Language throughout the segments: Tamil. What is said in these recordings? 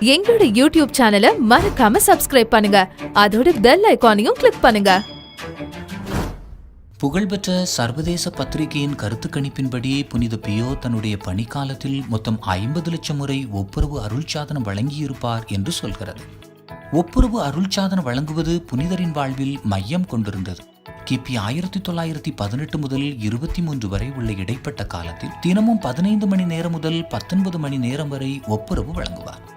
எங்களோட யூடியூப் சேனலை மறக்காம சப்ஸ்கிரைப் பண்ணுங்க. அதோட பெல் ஐக்கானையும் கிளிக் பண்ணுங்க. புகழ்பெற்ற சர்வதேச பத்திரிகையின் கருத்து கணிப்பின்படி புனித பியோ தன்னுடைய பணிக்காலத்தில் மொத்தம் ஐம்பது லட்சம் முறை ஒப்புரவு அருள்சாதனம் வழங்கியிருப்பார் என்று சொல்கிறது. ஒப்புரவு அருள்சாதனம் வழங்குவது புனிதரின் வாழ்வில் மையம் கொண்டிருந்தது. கிபி ஆயிரத்தி தொள்ளாயிரத்தி பதினெட்டு முதல் இருபத்தி மூன்று வரை உள்ள இடைப்பட்ட காலத்தில் தினமும் பதினைந்து மணி நேரம் முதல் பத்தொன்பது மணி நேரம் வரை ஒப்புரவு வழங்குவார்.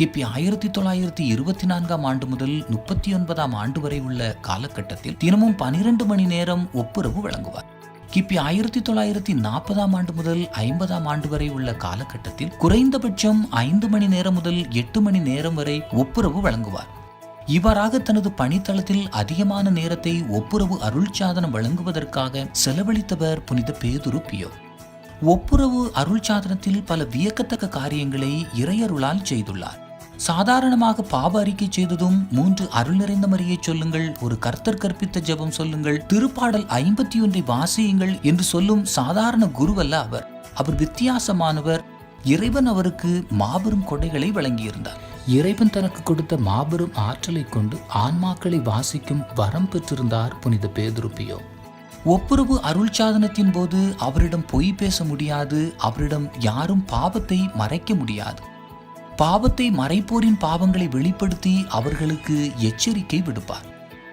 கிபி ஆயிரத்தி தொள்ளாயிரத்தி இருபத்தி நான்காம் ஆண்டு முதல் முப்பத்தி ஒன்பதாம் ஆண்டு வரை உள்ள காலகட்டத்தில் தினமும் பனிரெண்டு மணி நேரம் ஒப்புரவு வழங்குவார். கிபி ஆயிரத்தி தொள்ளாயிரத்தி நாற்பதாம் ஆண்டு முதல் ஐம்பதாம் ஆண்டு வரை உள்ள காலகட்டத்தில் குறைந்தபட்சம் ஐந்து மணி நேரம் முதல் எட்டு மணி நேரம் வரை ஒப்புரவு வழங்குவார். இவ்வாறாக தனது பணித்தளத்தில் அதிகமான நேரத்தை ஒப்புரவு அருள்சாதனம் வழங்குவதற்காக செலவழித்தவர் புனித பேதுரு பியோ ஒப்புரவு அருள்சாதனத்தில் பல வியக்கத்தக்க காரியங்களை இறையருளால் செய்துள்ளார். சாதாரணமாக பாவ அறிக்கை செய்ததும் மூன்று அருள் நிறைந்த மரியை சொல்லுங்கள் ஒரு கர்த்தர் கற்பித்த ஜெபம் சொல்லுங்கள் திருப்பாடல் ஐம்பத்தி ஒன்றை வாசியுங்கள் என்று சொல்லும் சாதாரண குருவல்ல அவர். அவர் வித்தியாசமானவர். இறைவன் அவருக்கு மாபெரும் கொடைகளை வழங்கியிருந்தார். இறைவன் தனக்கு கொடுத்த மாபெரும் ஆற்றலை கொண்டு ஆன்மாக்களை வாசிக்கும் வரம் பெற்றிருந்தார் புனித பேதுருப்பியோ ஒப்புரவு அருள் சாதனத்தின் போது அவரிடம் பொய் பேச முடியாது அவரிடம் யாரும் பாவத்தை மறைக்க முடியாது. பாவத்தை மறைப்போரின் பாவங்களை வெளிப்படுத்தி அவர்களுக்கு எச்சரிக்கை விடுப்பார்.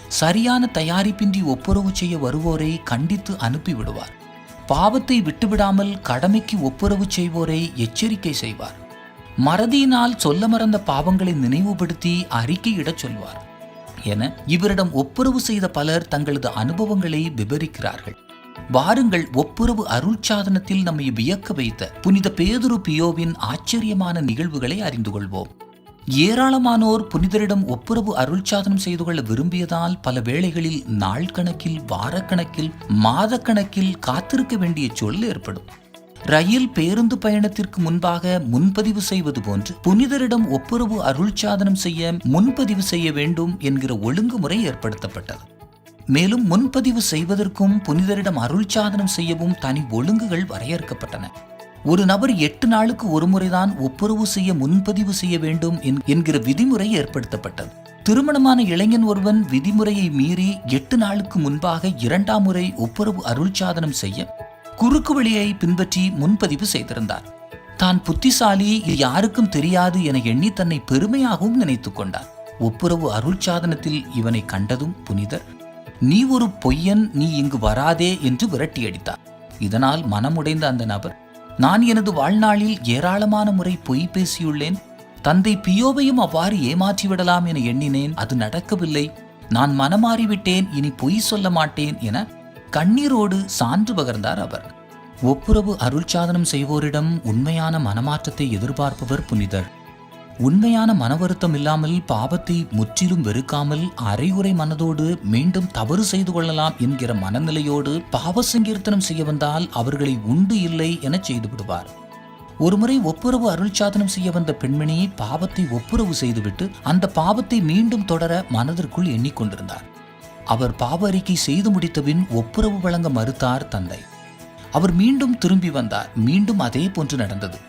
சரியான தயாரிப்பின்றி ஒப்புரவு செய்ய வருவோரை கண்டித்து அனுப்பிவிடுவார் பாவத்தை விட்டுவிடாமல் கடமைக்கு ஒப்புரவு செய்வோரை எச்சரிக்கை செய்வார். மறதியினால் சொல்ல மறந்த பாவங்களை நினைவுபடுத்தி அறிக்கையிடச் சொல்வார். என இவரிடம் ஒப்புரவு செய்த பலர் தங்களது அனுபவங்களை விவரிக்கிறார்கள். வாருங்கள் ஒப்புரவு அருள் சாதனத்தில் நம்மை வியக்க வைத்த புனித பேதுரு பியோவின் ஆச்சரியமான நிகழ்வுகளை அறிந்து கொள்வோம். ஏராளமானோர் புனிதரிடம் ஒப்புரவு அருள் சாதனம் செய்து கொள்ள விரும்பியதால் பல வேளைகளில் நாள் கணக்கில் வாரக்கணக்கில் மாதக்கணக்கில் காத்திருக்க வேண்டிய சொல் ஏற்படும். ரயில் பேருந்து பயணத்திற்கு முன்பாக முன்பதிவு செய்வது போன்று புனிதரிடம் ஒப்புரவு அருள் சாதனம் செய்ய முன்பதிவு செய்ய வேண்டும் என்கிற ஒழுங்குமுறை ஏற்படுத்தப்பட்டது. மேலும் முன்பதிவு செய்வதற்கும் புனிதரிடம் அருள்சாதனம் செய்யவும் தனி ஒழுங்குகள் வரையறுக்கப்பட்டன. ஒரு நபர் எட்டு நாளுக்கு ஒரு முறைதான் ஒப்புரவு செய்ய முன்பதிவு செய்ய வேண்டும் என்கிற விதிமுறை ஏற்படுத்தப்பட்டது. திருமணமான இளைஞன் ஒருவன் விதிமுறையை மீறி எட்டு நாளுக்கு முன்பாக இரண்டாம் முறை ஒப்புரவு அருள் சாதனம் செய்ய குறுக்கு வழியை பின்பற்றி முன்பதிவு செய்திருந்தார். தான் புத்திசாலி இது யாருக்கும் தெரியாது என எண்ணி தன்னை பெருமையாகவும் நினைத்துக் கொண்டார். ஒப்புரவு அருள் சாதனத்தில் இவனை கண்டதும் புனிதர் நீ ஒரு பொய்யன் நீ இங்கு வராதே என்று விரட்டியடித்தார். இதனால் மனமுடைந்த அந்த நபர் நான் எனது வாழ்நாளில் ஏராளமான முறை பொய் பேசியுள்ளேன். தந்தை பியோவையும் அவ்வாறு ஏமாற்றிவிடலாம் என எண்ணினேன். அது நடக்கவில்லை. நான் மனமாறிவிட்டேன். இனி பொய் சொல்ல மாட்டேன் என கண்ணீரோடு சான்று பகர்ந்தார் அவர். ஒப்புரவு அருள்சாதனம் செய்வோரிடம் உண்மையான மனமாற்றத்தை எதிர்பார்ப்பவர் புனிதர். உண்மையான மன வருத்தம் இல்லாமல் பாவத்தை முற்றிலும் வெறுக்காமல் அரைகுறை மனதோடு மீண்டும் தவறு செய்து கொள்ளலாம் என்கிற மனநிலையோடு பாவ சங்கீர்த்தனம் செய்ய வந்தால் அவர்களை உண்டு இல்லை என செய்து விடுவார். ஒருமுறை ஒப்புரவு அருள்சாதனம் செய்ய வந்த பெண்மணி பாவத்தை ஒப்புரவு செய்துவிட்டு அந்த பாவத்தை மீண்டும் தொடர மனதிற்குள் எண்ணிக்கொண்டிருந்தார். அவர் பாவ அறிக்கை செய்து முடித்தபின் ஒப்புரவு வழங்க மறுத்தார் தந்தை. அவர் மீண்டும் திரும்பி வந்தார். மீண்டும் அதே போன்று நடந்தது.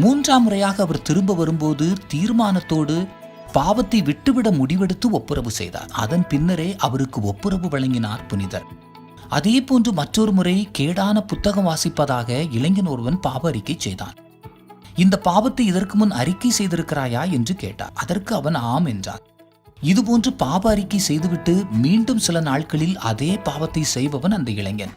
மூன்றாம் முறையாக அவர் திரும்ப வரும்போது தீர்மானத்தோடு பாவத்தை விட்டுவிட முடிவெடுத்து ஒப்புரவு செய்தார். அதன் பின்னரே அவருக்கு ஒப்புரவு வழங்கினார் புனிதர். அதே போன்று மற்றொரு முறை கேடான புத்தகம் வாசிப்பதாக இளைஞன் ஒருவன் பாவ அறிக்கை செய்தான். இந்த பாவத்தை இதற்கு முன் அறிக்கை செய்திருக்கிறாயா என்று கேட்டார். அதற்கு அவன் ஆம் என்றான். இதுபோன்று பாவ அறிக்கை செய்துவிட்டு மீண்டும் சில நாட்களில் அதே பாவத்தை செய்பவன் அந்த இளைஞன்.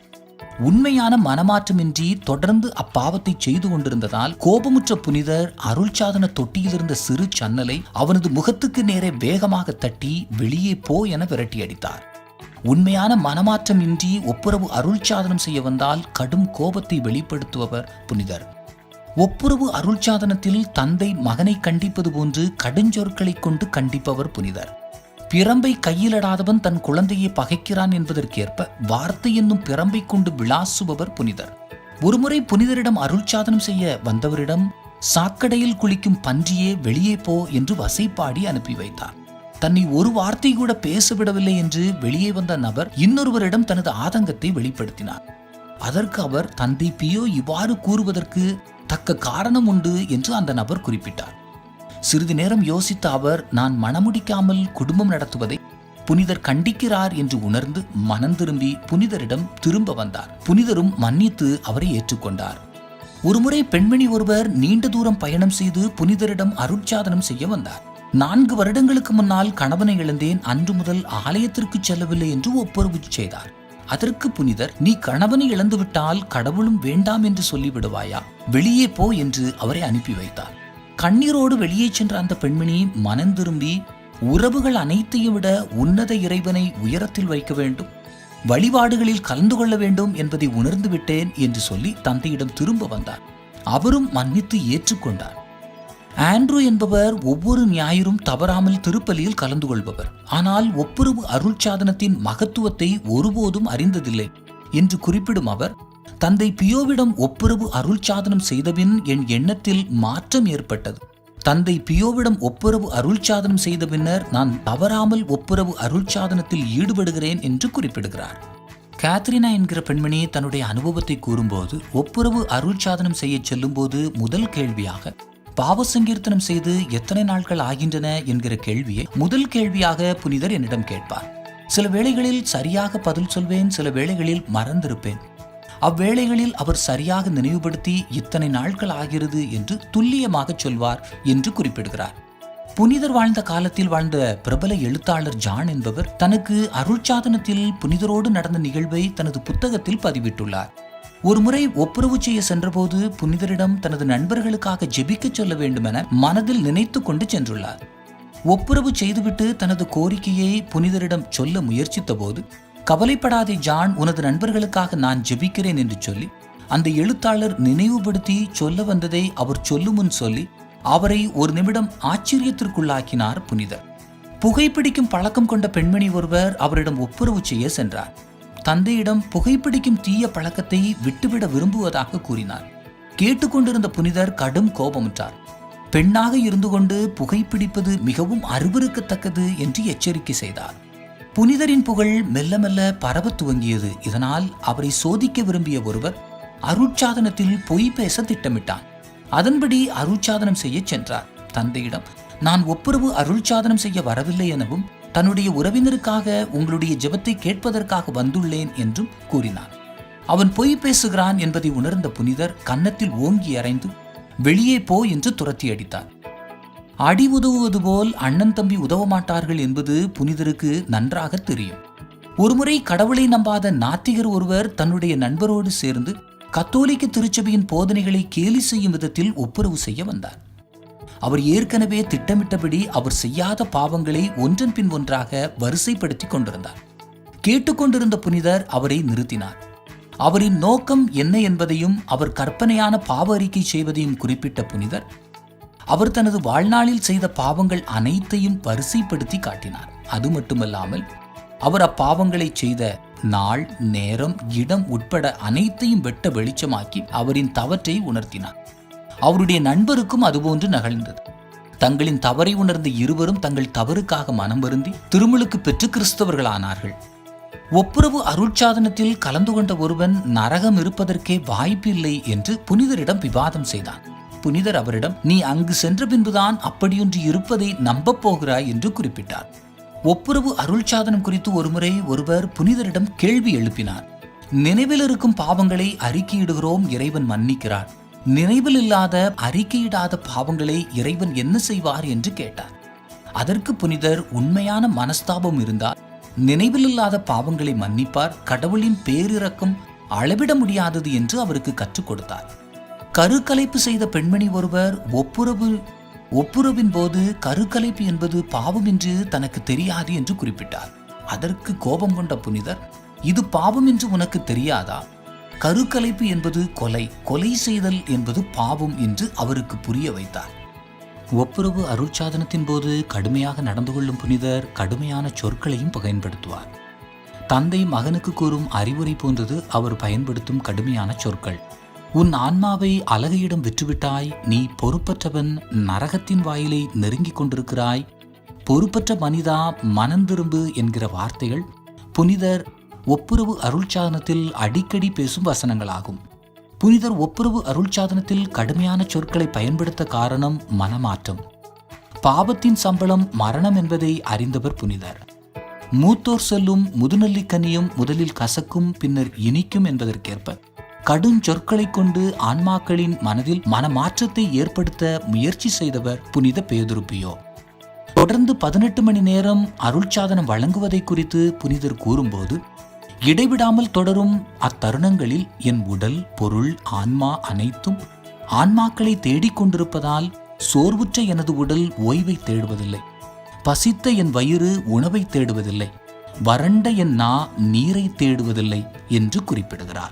உண்மையான மனமாற்றமின்றி தொடர்ந்து அப்பாவத்தை செய்து கொண்டிருந்ததால் கோபமுற்ற புனிதர் அருள்சாதன தொட்டியில் இருந்த சிறு சன்னலை அவனது முகத்துக்கு நேரே வேகமாக தட்டி வெளியே போ என விரட்டி அடித்தார் உண்மையான மனமாற்றம் இன்றி ஒப்புரவு அருள்சாதனம் செய்ய வந்தால் கடும் கோபத்தை வெளிப்படுத்துபவர் புனிதர். ஒப்புரவு அருள்சாதனத்தில் தந்தை மகனை கண்டிப்பது போன்று கடுஞ்சொற்களைக் கொண்டு கண்டிப்பவர் புனிதர். பிரம்பை கையிலடாதவன் தன் குழந்தையை பகைக்கிறான் என்பதற்கேற்ப வார்த்தை என்னும் பிரம்பை கொண்டு விளாசுபவர் புனிதர். ஒருமுறை புனிதரிடம் அருள்சாதனம் செய்ய வந்தவரிடம் சாக்கடையில் குளிக்கும் பன்றியே வெளியே போ என்று வசைப்பாடி அனுப்பி வைத்தார். தன்னை ஒரு வார்த்தை கூட பேச விடவில்லை என்று வெளியே வந்த நபர் இன்னொருவரிடம் தனது ஆதங்கத்தை வெளிப்படுத்தினார். அதற்கு அவர் தந்தை பியோ இவ்வாறு கூறுவதற்கு தக்க காரணம் உண்டு என்று அந்த நபர் குறிப்பிட்டார். சிறிது நேரம் யோசித்த அவர் நான் மணமுடிக்காமல் குடும்பம் நடத்துவதை புனிதர் கண்டிக்கிறார் என்று உணர்ந்து மனம் திரும்பி புனிதரிடம் திரும்ப வந்தார். புனிதரும் மன்னித்து அவரை ஏற்றுக்கொண்டார். ஒருமுறை பெண்மணி ஒருவர் நீண்ட தூரம் பயணம் செய்து புனிதரிடம் அருட்சாதனம் செய்ய வந்தார். நான்கு வருடங்களுக்கு முன்னால் கணவனை இழந்தேன். அன்று முதல் ஆலயத்திற்கு செல்லவில்லை என்று ஒப்புரவு செய்தார். அதற்கு புனிதர் நீ கணவனை இழந்துவிட்டால் கடவுளும் வேண்டாம் என்று சொல்லிவிடுவாயா? வெளியே போ என்று அவரை அனுப்பி வைத்தார். கண்ணீரோடு வெளியே சென்ற அந்த பெண்மணி மனம் திரும்பி உறவுகள் அனைத்தையும் விட உன்னத இறைவனை உயரத்தில் வைக்க வேண்டும். வழிபாடுகளில் கலந்து கொள்ள வேண்டும் என்பதை உணர்ந்து விட்டேன் என்று சொல்லி தந்தையிடம் திரும்ப வந்தார். அவரும் மன்னித்து ஏற்றுக்கொண்டார். ஆண்ட்ரூ என்பவர் ஒவ்வொரு ஞாயிறும் தவறாமல் திருப்பலியில் கலந்து கொள்பவர். ஆனால் ஒப்புரவு அருள் சாதனத்தின் மகத்துவத்தை ஒருபோதும் அறிந்ததில்லை என்று குறிப்பிடும் அவர் தந்தை பியோவிடம் ஒப்புரவு அருள் சாதனம் செய்தபின் என் எண்ணத்தில் மாற்றம் ஏற்பட்டது. தந்தை பியோவிடம் ஒப்புரவு அருள் சாதனம் செய்த பின்னர் நான் தவறாமல் ஒப்புரவு அருள் சாதனத்தில் ஈடுபடுகிறேன் என்று குறிப்பிடுகிறார். கேத்ரினா என்கிற பெண்மணி தன்னுடைய அனுபவத்தை கூறும்போது ஒப்புரவு அருள் சாதனம் செய்ய செல்லும்போது முதல் கேள்வியாக பாவ சங்கீர்த்தனம் செய்து எத்தனை நாட்கள் ஆகின்றன என்கிற கேள்வியை முதல் கேள்வியாக புனிதர் என்னிடம் கேட்பார். சில வேளைகளில் சரியாக பதில் சொல்வேன் சில வேளைகளில் மறந்திருப்பேன். அவ்வேளைகளில் அவர் சரியாக நினைவுபடுத்தி இத்தனை நாட்கள் ஆகிறது என்று துல்லியமாக சொல்வார் என்று குறிப்பிடுகிறார். புனிதர் வாழ்ந்த காலத்தில் வாழ்ந்த பிரபல எழுத்தாளர் ஜான் என்பவர் தனக்கு அருள்சாதனத்தில் புனிதரோடு நடந்த நிகழ்வை தனது புத்தகத்தில் பதிவிட்டுள்ளார். ஒருமுறை ஒப்புரவு செய்ய சென்றபோது புனிதரிடம் தனது நண்பர்களுக்காக ஜெபிக்கச் சொல்ல வேண்டுமென மனதில் நினைத்து கொண்டு சென்றுள்ளார். ஒப்புரவு செய்துவிட்டு தனது கோரிக்கையை புனிதரிடம் சொல்ல முயற்சித்த போது கவலைப்படாதே ஜான் உனது நண்பர்களுக்காக நான் ஜெபிக்கிறேன் என்று சொல்லி அந்த எழுத்தாளர் நினைவுபடுத்தி சொல்ல வந்ததை அவர் சொல்லும் முன் சொல்லி அவரை ஒரு நிமிடம் ஆச்சரியத்திற்குள்ளாக்கினார் புனிதர். புகைப்பிடிக்கும் பழக்கம் கொண்ட பெண்மணி ஒருவர் அவரிடம் ஒப்புரவு செய்ய சென்றார். தந்தையிடம் புகைப்பிடிக்கும் தீய பழக்கத்தை விட்டுவிட விரும்புவதாக கூறினார். கேட்டுக்கொண்டிருந்த புனிதர் கடும் கோபமுற்றார். பெண்ணாக இருந்து கொண்டு புகைப்பிடிப்பது மிகவும் அருவருக்கத்தக்கது என்று எச்சரிக்கை செய்தார். புனிதரின் புகழ் மெல்ல மெல்ல பரவத் துவங்கியது. இதனால் அவரை சோதிக்க விரும்பிய ஒருவர் அருட்சாதனத்தில் பொய் பேச திட்டமிட்டான். அதன்படி அருட்சாதனம் செய்ய சென்றார். தந்தையிடம் நான் ஒப்புரவு அருள்சாதனம் செய்ய வரவில்லை எனவும் தன்னுடைய உறவினருக்காக உங்களுடைய ஜெபத்தை கேட்பதற்காக வந்துள்ளேன் என்றும் கூறினான். அவன் பொய் பேசுகிறான் என்பதை உணர்ந்த புனிதர் கன்னத்தில் ஓங்கி அறைந்து வெளியே போ என்று துரத்தி அடித்தார் அடி உதவுவது போல் அண்ணன் தம்பி உதவ மாட்டார்கள் என்பது புனிதருக்கு நன்றாக தெரியும். ஒருமுறை கடவுளை நம்பாத நாத்திகர் ஒருவர் தன்னுடைய நண்பரோடு சேர்ந்து கத்தோலிக்க திருச்சபையின் போதனைகளை கேலி செய்யும் விதத்தில் ஒப்புரவு செய்ய வந்தார். அவர் ஏற்கனவே திட்டமிட்டபடி அவர் செய்யாத பாவங்களை ஒன்றன் பின் ஒன்றாக வரிசைப்படுத்தி கொண்டிருந்தார். கேட்டுக்கொண்டிருந்த புனிதர் அவரை நிறுத்தினார். அவரின் நோக்கம் என்ன என்பதையும் அவர் கற்பனையான பாவ அறிக்கை செய்வதையும் குறிப்பிட்ட புனிதர் அவர் தனது வாழ்நாளில் செய்த பாவங்கள் அனைத்தையும் வரிசைப்படுத்தி காட்டினார். அது மட்டுமல்லாமல் அவர் அப்பாவங்களை செய்த நாள் நேரம் இடம் உட்பட அனைத்தையும் வெட்ட வெளிச்சமாக்கி அவரின் தவற்றை உணர்த்தினார். அவருடைய நண்பருக்கும் அதுபோன்று நகழ்ந்தது. தங்களின் தவறை உணர்ந்த இருவரும் தங்கள் தவறுக்காக மனம் வருந்தி திருமுழுக்கு பெற்று கிறிஸ்தவர்களானார்கள். ஒப்புரவு அருட்சாதனத்தில் கலந்து கொண்ட ஒருவன் நரகம் இருப்பதற்கே வாய்ப்பில்லை என்று புனிதரிடம் விவாதம் செய்தான். புனிதர் அவரிடம் நீ அங்கு சென்ற பின்புதான் அப்படியொன்று இருப்பதை நம்பப் போகிறாய் என்று குறிப்பிட்டார். ஒப்புரவு அருள்சாதனம் குறித்து ஒருமுறை ஒருவர் புனிதரிடம் கேள்வி எழுப்பினார். நினைவில் இருக்கும் பாவங்களை அறிக்கையிடுகிறோம் இறைவன் மன்னிக்கிறார். நினைவில் இல்லாத அறிக்கையிடாத பாவங்களை இறைவன் என்ன செய்வார்? என்று கேட்டார். அதற்கு புனிதர் உண்மையான மனஸ்தாபம் இருந்தால் நினைவில் இல்லாத பாவங்களை மன்னிப்பார் கடவுளின் பேரிரக்கம் அளவிட முடியாதது என்று அவருக்கு கற்றுக் கொடுத்தார். கருக்கலைப்பு செய்த பெண்மணி ஒருவர் ஒப்புரவு ஒப்புரவின் போது கருக்கலைப்பு என்பது பாவம் என்று தனக்கு தெரியாது என்று குறிப்பிட்டார். அதற்கு கோபம் கொண்ட புனிதர் இது பாவம் என்று உனக்கு தெரியாதா? கருக்கலைப்பு என்பது கொலை கொலை செய்தல் என்பது பாவம் என்று அவருக்கு புரிய வைத்தார். ஒப்புரவு அருட்சாதனத்தின் போது கடுமையாக நடந்து கொள்ளும் புனிதர் கடுமையான சொற்களையும் பயன்படுத்துவார். தந்தை மகனுக்கு கூறும் அறிவுரை போன்றது அவர் பயன்படுத்தும் கடுமையான சொற்கள். உன் ஆன்மாவை அழகையிடம் விற்றுவிட்டாய் நீ பொறுப்பற்றவன் நரகத்தின் வாயிலை நெருங்கிக் கொண்டிருக்கிறாய். பொறுப்பற்ற மனிதா மனந்திரும்பு என்கிற வார்த்தைகள் புனிதர் ஒப்புரவு அருள்சாதனத்தில் அடிக்கடி பேசும் வசனங்களாகும். புனிதர் ஒப்புரவு அருள்சாதனத்தில் கடுமையான சொற்களை பயன்படுத்த காரணம் மனமாற்றம். பாவத்தின் சம்பளம் மரணம் என்பதை அறிந்தவர் புனிதர். மூத்தோர் சொல்லும் முதுநெல்லிக்கனியும் முதலில் கசக்கும் பின்னர் இனிக்கும் என்பதற்கேற்ப கடுஞ்சொற்களைக் கொண்டு ஆன்மாக்களின் மனதில் மனமாற்றத்தை ஏற்படுத்த முயற்சி செய்தவர் புனித பேதுருப்பியோ தொடர்ந்து பதினெட்டு மணி நேரம் அருள்சாதனம் வழங்குவதை குறித்து புனிதர் கூறும்போது இடைவிடாமல் தொடரும் அத்தருணங்களில் என் உடல் பொருள் ஆன்மா அனைத்தும் ஆன்மாக்களை தேடிக்கொண்டிருப்பதால் சோர்வுற்ற எனது உடல் ஓய்வை தேடுவதில்லை. பசித்த என் வயிறு உணவை தேடுவதில்லை. வறண்ட என் நா நீரை தேடுவதில்லை என்று குறிப்பிடுகிறார்.